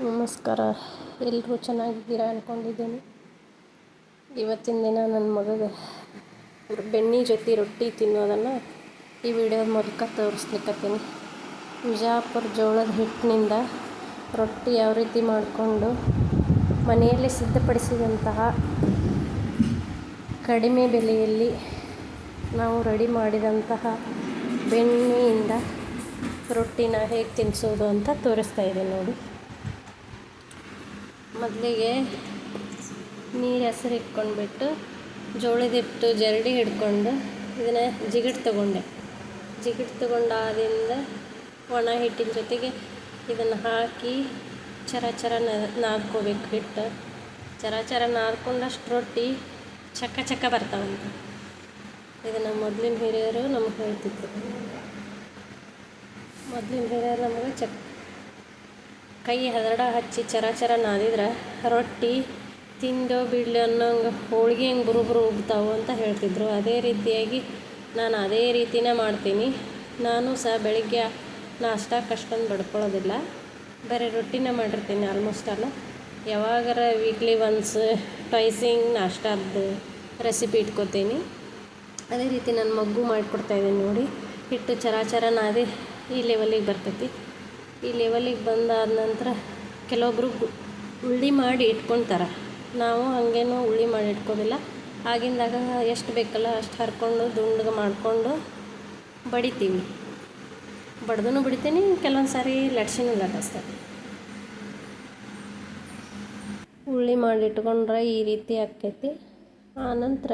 ನಮಸ್ಕಾರ. ಎಲ್ಲರೂ ಚೆನ್ನಾಗಿದ್ದೀರಾ ಅಂದ್ಕೊಂಡಿದ್ದೀನಿ ಇವತ್ತಿನ ದಿನ ನನ್ನ ಮಗಗೆ ಬೆಣ್ಣೆ ಜೊತೆ ರೊಟ್ಟಿ ತಿನ್ನೋದನ್ನು ಈ ವಿಡಿಯೋ ಮೂಲಕ ತೋರಿಸ್ಲಿಕ್ಕತ್ತೀನಿ ಬಿಜಾಪುರ ಜೋಳದ ಹಿಟ್ಟಿನಿಂದ ರೊಟ್ಟಿ ಯಾವ ರೀತಿ ಮಾಡಿಕೊಂಡು ಮನೆಯಲ್ಲಿ ಸಿದ್ಧಪಡಿಸಿದಂತಹ ಕಡಿಮೆ ಬೆಲೆಯಲ್ಲಿ ನಾವು ರೆಡಿ ಮಾಡಿದಂತಹ ಬೆಣ್ಣೆಯಿಂದ ರೊಟ್ಟಿನ ಹೇಗೆ ತಿನ್ನಿಸೋದು ಅಂತ ತೋರಿಸ್ತಾ ಇದ್ದೀನಿ ನೋಡಿ. ಮೊದಲಿಗೆ ನೀರು ಹೆಸರು ಇಟ್ಕೊಂಡ್ಬಿಟ್ಟು ಜೋಳದ ಹಿಟ್ಟು ಜರಡಿ ಹಿಡ್ಕೊಂಡು ಇದನ್ನು ಜಿಗಿಟ್ ತಗೊಂಡೆ. ಜಿಗಿಟ್ ತಗೊಂಡಾದಿಂದ ಒಣ ಹಿಟ್ಟಿನ ಜೊತೆಗೆ ಇದನ್ನು ಹಾಕಿ ಚರ ಚರ ನಾದ್ಕೋಬೇಕು ಹಿಟ್ಟು. ಚರ ಚರ ನಾದ್ಕೊಂಡಷ್ಟು ರೊಟ್ಟಿ ಚಕ್ಕ ಚಕ್ಕ ಬರ್ತಾವಂತ. ಇದನ್ನು ಮೊದಲಿನ ಹಿರಿಯರು ನಮಗೆ ಹೇಳ್ತಿದ್ರು. ಮೊದಲಿನ ಹಿರಿಯರು ನಮಗೆ ಚಕ್ ಕೈ ಹದರಡ ಹಚ್ಚಿ ಚರ ಚರ ನಾದಿದ್ರೆ, ರೊಟ್ಟಿ ತಿಂದೋ ಬಿಡ್ಲಿ ಅನ್ನೋಂಗೆ ಹೋಳಿಗೆ ಹಿಂಗೆ ಬುರುಬುರು ಉಗ್ತಾವು ಅಂತ ಹೇಳ್ತಿದ್ರು. ಅದೇ ರೀತಿಯಾಗಿ ನಾನು ಅದೇ ರೀತಿನೇ ಮಾಡ್ತೀನಿ. ನಾನು ಸಹ ಬೆಳಿಗ್ಗೆ ನಾಷ್ಟಕ್ಕೆ ಅಷ್ಟೊಂದು ಬಡ್ಕೊಳ್ಳೋದಿಲ್ಲ ಬರೀ ರೊಟ್ಟಿನ ಮಾಡಿರ್ತೀನಿ ಆಲ್ಮೋಸ್ಟ್ ಅಲ್ಲ ಯಾವಾಗಾರ ವೀಕ್ಲಿ ಒನ್ಸ್ ಟ್ವೈಸಿಂಗ್ ನಾಷ್ಟದ್ದು ರೆಸಿಪಿ ಇಟ್ಕೋತೀನಿ. ಅದೇ ರೀತಿ ನನ್ನ ಮಗ್ಗು ಮಾಡಿಕೊಡ್ತಾಯಿದ್ದೀನಿ ನೋಡಿ. ಹಿಟ್ಟು ಚರಾಚರ ಚರ ನಾದಿ ಈ ಲೆವೆಲಿಗೆ ಬರ್ತೈತಿ. ಈ ಲೆವೆಲಿಗೆ ಬಂದಾದ ನಂತರ ಕೆಲವೊಬ್ಬರು ಉಳ್ಳಿ ಮಾಡಿ ಇಟ್ಕೊಂತಾರೆ. ನಾವು ಹಂಗೇನು ಉಳ್ಳಿ ಮಾಡಿ ಇಟ್ಕೋದಿಲ್ಲ. ಆಗಿಂದಾಗ ಎಷ್ಟು ಬೇಕಲ್ಲ ಅಷ್ಟು ಹರ್ಕೊಂಡು ದುಂಡಗೆ ಮಾಡಿಕೊಂಡು ಬಡಿತೀವಿ. ಬಡ್ದೂ ಬಡಿತೀನಿ, ಕೆಲವೊಂದು ಸಾರಿ ಲಟ್ಸಿನೂ ಲಟ್ಟಿಸ್ತಾರೆ ಉಳ್ಳಿ ಮಾಡಿ ಇಟ್ಕೊಂಡ್ರೆ ಈ ರೀತಿ ಆಕ್ಕೈತಿ ಆನಂತರ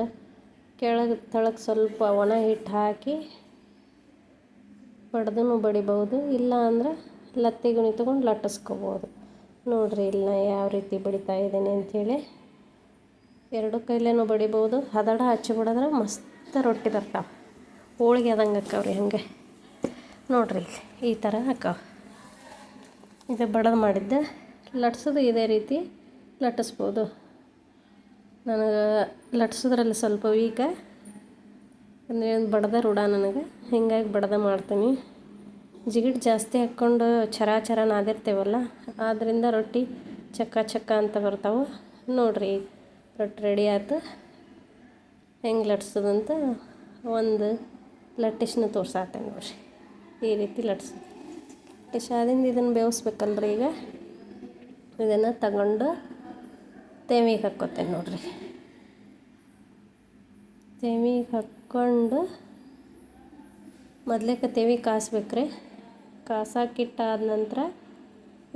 ಕೆಳಗೆ ತಳಕ್ಕೆ ಸ್ವಲ್ಪ ಒಣ ಹಿಟ್ಟು ಹಾಕಿ ಬಡ್ದೂ ಬಡಿಬೋದು ಇಲ್ಲ ಅಂದ್ರೆ ಲತ್ತಿ ಗುಣಿ ತೊಗೊಂಡು ಲಟ್ಟಿಸ್ಕೋಬೋದು. ನೋಡಿರಿ ಇಲ್ಲಿ ಯಾವ ರೀತಿ ಬಡಿತಾ ಇದ್ದೀನಿ ಅಂಥೇಳಿ. ಎರಡು ಕೈಲೇನೂ ಬಡಿಬೋದು. ಹದಡ ಹಚ್ಚಿ ಬಿಡಿದ್ರೆ ಮಸ್ತ್ ರೊಟ್ಟಿ ಬರ್ತಾವೆ. ಹೋಳಿಗೆ ಆದಂಗೆ ಅಕ್ಕವ್ರಿ ಹಂಗೆ. ನೋಡಿರಿ ಈ ಥರ ಹಾಕವ. ಇದು ಬಡದು ಮಾಡಿದ್ದೆ. ಲಟ್ಸೋದು ಇದೇ ರೀತಿ ಲಟ್ಟಿಸ್ಬೋದು. ನನಗೆ ಲಟ್ಸೋದ್ರಲ್ಲಿ ಸ್ವಲ್ಪ ವೀಕ. ಅಂದರೆ ಬಡದ ರೂಢ ನನಗೆ. ಹಿಂಗಾಗಿ ಬಡದ ಮಾಡ್ತೀನಿ. ಜಿಗಿಟ್ ಜಾಸ್ತಿ ಹಾಕ್ಕೊಂಡು ಚರ ಚರ ನಾದಿರ್ತೇವಲ್ಲ ಆದ್ದರಿಂದ ರೊಟ್ಟಿ ಚಕ್ಕ ಚಕ್ಕ ಅಂತ ಬರ್ತಾವೆ. ನೋಡಿರಿ, ರೊಟ್ಟಿ ರೆಡಿ ಆಯ್ತು ಹೆಂಗೆ ಲಟ್ಸೋದಂತ ಒಂದು ಲಟ್ಟಿಸ್ನ ತೋರ್ಸಾತೆ ನೋಡಿರಿ. ಈ ರೀತಿ ಲಟ್ಸೋದು ಲಟ್ಟಿಸಾದಿಂದ ಇದನ್ನು ಬೇಯಿಸ್ಬೇಕಲ್ರಿ ಈಗ. ಇದನ್ನು ತಗೊಂಡು ತೇವಿಗೆ ಹಾಕ್ಕೋತೇನೆ ನೋಡಿರಿ. ತೇವಿಗೆ ಹಾಕ್ಕೊಂಡು ಮೊದಲೇಕ ತೇವಿ ಕಾಸಾಕಿಟ್ಟಾದ ನಂತರ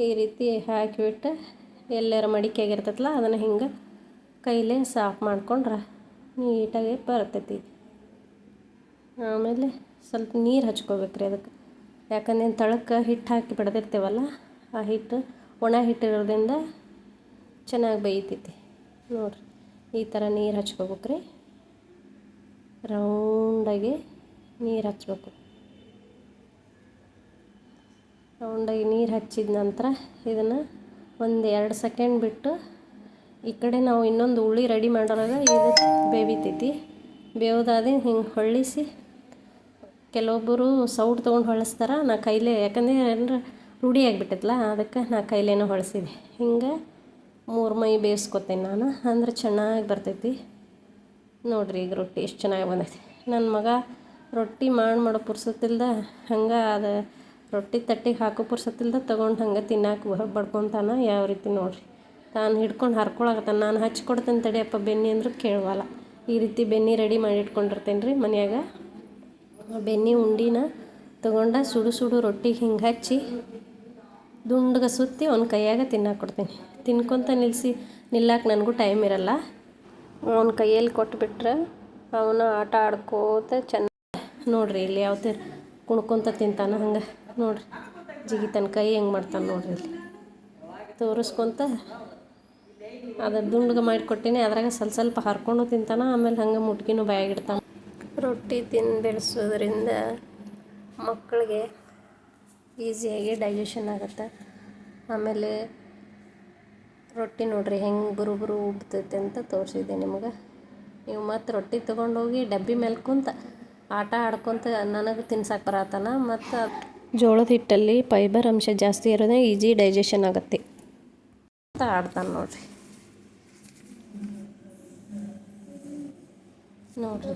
ಈ ರೀತಿ ಹಾಕಿಬಿಟ್ಟು ಎಲ್ಲರ ಮಡಿಕೆಯಾಗಿರ್ತೈತಲ್ಲ ಅದನ್ನು ಹಿಂಗೆ ಕೈಲೇ ಸಾಫ್ ಮಾಡ್ಕೊಂಡ್ರೆ ನೀಟಾಗಿ ಬರ್ತೈತಿ. ಆಮೇಲೆ ಸ್ವಲ್ಪ ನೀರು ಹಚ್ಕೋಬೇಕ್ರಿ ಅದಕ್ಕೆ. ಯಾಕಂದ್ರೆ ತಳಕ್ಕೆ ಹಿಟ್ಟು ಹಾಕಿ ಬಿಡದಿರ್ತೇವಲ್ಲ, ಆ ಹಿಟ್ಟು ಒಣ ಹಿಟ್ಟಿರೋದ್ರಿಂದ ಚೆನ್ನಾಗಿ ಬೇಯ್ತೈತಿ. ನೋಡಿರಿ, ಈ ಥರ ನೀರು ಹಚ್ಕೋಬೇಕ್ರಿ. ರೌಂಡಾಗಿ ನೀರು ಹಚ್ಬೇಕು. ರೌಂಡಾಗಿ ನೀರು ಹಚ್ಚಿದ ನಂತರ ಇದನ್ನು ಒಂದು ಎರಡು ಸೆಕೆಂಡ್ ಬಿಟ್ಟು ಈ ಕಡೆ ನಾವು ಇನ್ನೊಂದು ಹುಳಿ ರೆಡಿ ಮಾಡೋರಾಗ ಇದು ಬೇವಿತೈತಿ. ಬೇವ್ದಾದ ಹಿಂಗೆ ಹೊಳ್ಳಿಸಿ ಕೆಲವೊಬ್ಬರು ಸೌಟ್ ತೊಗೊಂಡು ಹೊಳಸ್ತಾರ. ನಾ ಕೈಲೇ ಯಾಕಂದರೆ ಏನರ ರೂಢಿ ಆಗಿಬಿಟ್ಟೈತಲ್ಲ, ಅದಕ್ಕೆ ನಾ ಕೈಲೇನೋ ಹೊಳಿಸಿದೆ. ಹಿಂಗೆ ಮೂರು ಮೈ ಬೇಯಿಸ್ಕೊತೇನೆ ನಾನು. ಅಂದ್ರೆ ಚೆನ್ನಾಗಿ ಬರ್ತೈತಿ. ನೋಡಿರಿ ಈಗ ರೊಟ್ಟಿ ಎಷ್ಟು ಚೆನ್ನಾಗಿ ಬಂದೈತಿ. ನನ್ನ ಮಗ ರೊಟ್ಟಿ ಮಾಡಿ ಮಾಡೋ ಪುರ್ಸತ್ತಿಲ್ದ ಹಂಗೆ ಅದು ರೊಟ್ಟಿ ತಟ್ಟಿಗೆ ಹಾಕೋ ಪುರ್ಸತ್ತಿಲ್ದ ತೊಗೊಂಡು ಹಂಗೆ ತಿನ್ನಾಕ ಬಡ್ಕೊತಾನ ಯಾವ ರೀತಿ ನೋಡಿರಿ. ತಾನು ಹಿಡ್ಕೊಂಡು ಹರ್ಕೊಳಕತ್ತಾನ. ನಾನು ಹಚ್ಕೊಡ್ತೇನೆ ತಡಿಯಪ್ಪ ಬೆನ್ನಿ ಅಂದ್ರೆ ಕೇಳವಲ್ಲ. ಈ ರೀತಿ ಬೆನ್ನಿ ರೆಡಿ ಮಾಡಿ ಇಟ್ಕೊಂಡಿರ್ತೇನೆ ರೀ ಮನ್ಯಾಗ. ಬೆನ್ನಿ ಉಂಡಿನ ತೊಗೊಂಡ ಸುಡು ಸುಡು ರೊಟ್ಟಿ ಹಿಂಗೆ ಹಚ್ಚಿ ದುಂಡ್ಗೆ ಸುತ್ತಿ ಅವ್ನ ಕೈಯಾಗ ತಿನ್ನಾಕ ಕೊಡ್ತೀನಿ. ತಿನ್ಕೊತ ನಿಲ್ಲಿಸಿ ನಿಲ್ಲಕ್ಕೆ ನನಗೂ ಟೈಮ್ ಇರಲ್ಲ. ಅವ್ನ ಕೈಯಲ್ಲಿ ಕೊಟ್ಬಿಟ್ರೆ ಅವನು ಆಟ ಆಡ್ಕೋತ ಚೆನ್ನ ನೋಡಿರಿ ಇಲ್ಲಿ ಯಾವ ಥರ ಕುಣ್ಕೊತ ತಿಂತಾನೆ ಹಂಗೆ. ನೋಡಿರಿ. ತನ್ನ ಕೈ ಹೆಂಗೆ ಮಾಡ್ತಾನೆ ನೋಡಿರಿ ಇಲ್ಲಿ. ತೋರಿಸ್ಕೊತ ಅದು ದುಂಡ್ಗೆ ಮಾಡಿಕೊಟ್ಟಿನಿ, ಅದ್ರಾಗ ಸ್ವಲ್ಪ ಸ್ವಲ್ಪ ಹರ್ಕೊಂಡು ತಿಂತಾನೆ, ಆಮೇಲೆ ಹಂಗೆ ಮುಟ್ಕಿನೂ ಬಾಯಾಗಿಡ್ತಾನೆ. ರೊಟ್ಟಿ ತಿಂದು ಬೆಳೆಸೋದ್ರಿಂದ ಮಕ್ಕಳಿಗೆ ಈಸಿಯಾಗಿ ಡೈಜೆಷನ್ ಆಗುತ್ತೆ. ಆಮೇಲೆ ರೊಟ್ಟಿ ನೋಡ್ರಿ ಹೆಂಗೆ ಬರು ಬರು ಉಬ್ತೈತೆ ಅಂತ ತೋರಿಸಿದ್ದೆ ನಿಮಗೆ. ನೀವು ಮತ್ತು ರೊಟ್ಟಿ ತೊಗೊಂಡೋಗಿ ಡಬ್ಬಿ ಮೇಲೆ ಕುಂತ ಆಟ ಆಡ್ಕೊತ ನನಗೆ ತಿನ್ಸಕ್ಕೆ ಬರತ್ತಾನ ಮತ್ತು ಜೋಳದ ಹಿಟ್ಟಲ್ಲಿ ಫೈಬರ್ ಅಂಶ ಜಾಸ್ತಿ ಇರೋದೇ ಈಜಿ ಡೈಜೆಷನ್ ಆಗುತ್ತೆ. ಅಂತ ಆಡ್ತಾನೆ ನೋಡ್ರಿ. ನೋಡ್ರಿ,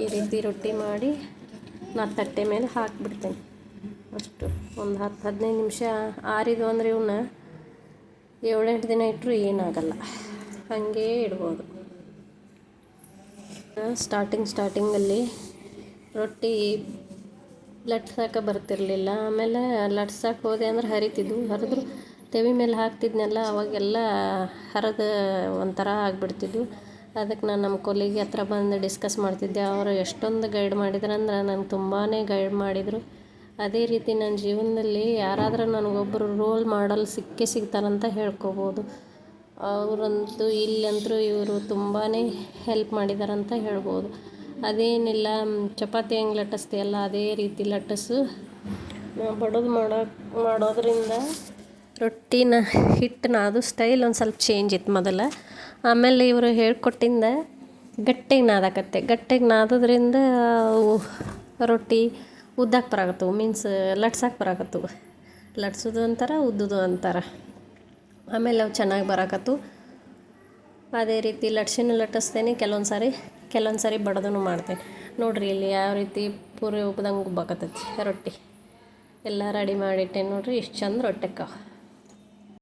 ಈ ರೀತಿ ರೊಟ್ಟಿ ಮಾಡಿ ನಾ ತಟ್ಟೆ ಮೇಲೆ ಹಾಕಿಬಿಡ್ತೇನೆ. ಅಷ್ಟು ಒಂದು ಹತ್ತು ಹದಿನೈದು ನಿಮಿಷ ಆರಿದ್ವು ಅಂದರೆ ಇವನ್ನ ಏಳೆಂಟು ದಿನ ಇಟ್ಟರು ಏನಾಗಲ್ಲ. ಹಾಗೇ ಇಡ್ಬೋದು. ಸ್ಟಾರ್ಟಿಂಗ್, ಸ್ಟಾರ್ಟಿಂಗಲ್ಲಿ ರೊಟ್ಟಿ ಲಟ್ಸಕ್ಕೆ ಬರ್ತಿರಲಿಲ್ಲ. ಆಮೇಲೆ ಲಟ್ಸೋಕೆ ಹೋದೆ ಅಂದ್ರೆ ಹರಿತಿದ್ವು. ಹರಿದ್ರು ತೆವಿ ಮೇಲೆ ಹಾಕ್ತಿದ್ನೆಲ್ಲ, ಅವಾಗೆಲ್ಲ ಹರಿದು ಒಂಥರ ಆಗಿಬಿಡ್ತಿದ್ವು. ಅದಕ್ಕೆ ನಾನು ನಮ್ಮ ಕೊಲಿಗೆ ಹತ್ರ ಬಂದು ಡಿಸ್ಕಸ್ ಮಾಡ್ತಿದ್ದೆ. ಅವರು ಎಷ್ಟೊಂದು ಗೈಡ್ ಮಾಡಿದ್ರಂದ್ರೆ ನನಗೆ ತುಂಬಾ ಗೈಡ್ ಮಾಡಿದರು. ಅದೇ ರೀತಿ ನನ್ನ ಜೀವನದಲ್ಲಿ ಯಾರಾದರೂ ನನಗೊಬ್ಬರು ರೋಲ್ ಮಾಡಲ್ ಸಿಕ್ಕೇ ಸಿಗ್ತಾರಂತ ಹೇಳ್ಕೊಬೋದು. ಅವರಂತೂ ಇಲ್ಲಂತರೂ ಇವರು ತುಂಬಾ ಹೆಲ್ಪ್ ಮಾಡಿದಾರಂತ ಹೇಳ್ಬೋದು. ಅದೇನಿಲ್ಲ ಚಪಾತಿ ಹೆಂಗೆ ಲಟ್ಟಿಸ್ತೀಯಲ್ಲ ಅದೇ ರೀತಿ ಲಟ್ಟಿಸು ನಾವು ಬಡದು ಮಾಡೋ, ಮಾಡೋದ್ರಿಂದ ರೊಟ್ಟಿನ ಹಿಟ್ಟನ್ನ ಅದು ಸ್ಟೈಲ್ ಒಂದು ಸ್ವಲ್ಪ ಚೇಂಜ್ ಇತ್ತು ಮೊದಲ. ಆಮೇಲೆ ಇವರು ಹೇಳ್ಕೊಟ್ಟಿಂದ ಗಟ್ಟಿಗೆ ನಾದಾಕತ್ತೆ. ಗಟ್ಟಿಗೆ ನಾದೋದ್ರಿಂದ ರೊಟ್ಟಿ ಉದ್ದಕ್ಕೆ ಬರಾಕತ್ತವು ಮೀನ್ಸ್ ಲಟ್ಸಕ್ಕೆ ಬರಾಕತ್ತವು. ಲಟ್ಸೋದು ಅಂತಾರೆ, ಉದ್ದದು ಅಂತಾರೆ. ಆಮೇಲೆ ಅವು ಚೆನ್ನಾಗಿ ಬರಾಕತ್ತು ಅದೇ ರೀತಿ ಲಟ್ಸಿನೂ ಲಟ್ಟಿಸ್ತೇನೆ. ಕೆಲವೊಂದು ಸಾರಿ ಕೆಲವೊಂದು ಸಾರಿ ಬಡದೂ ಮಾಡ್ತೇನೆ. ನೋಡಿರಿ ಇಲ್ಲಿ ಯಾವ ರೀತಿ ಪೂರಿ ಉಬ್ದಂಗೆ ಉಬ್ಬಾಕತ್ತೈತಿ. ರೊಟ್ಟಿ ಎಲ್ಲ ರೆಡಿ ಮಾಡಿಟ್ಟೆ ನೋಡಿರಿ. ಇಷ್ಟು ಚಂದ ರೊಟ್ಟೆ ಅಕ್ಕಾವ.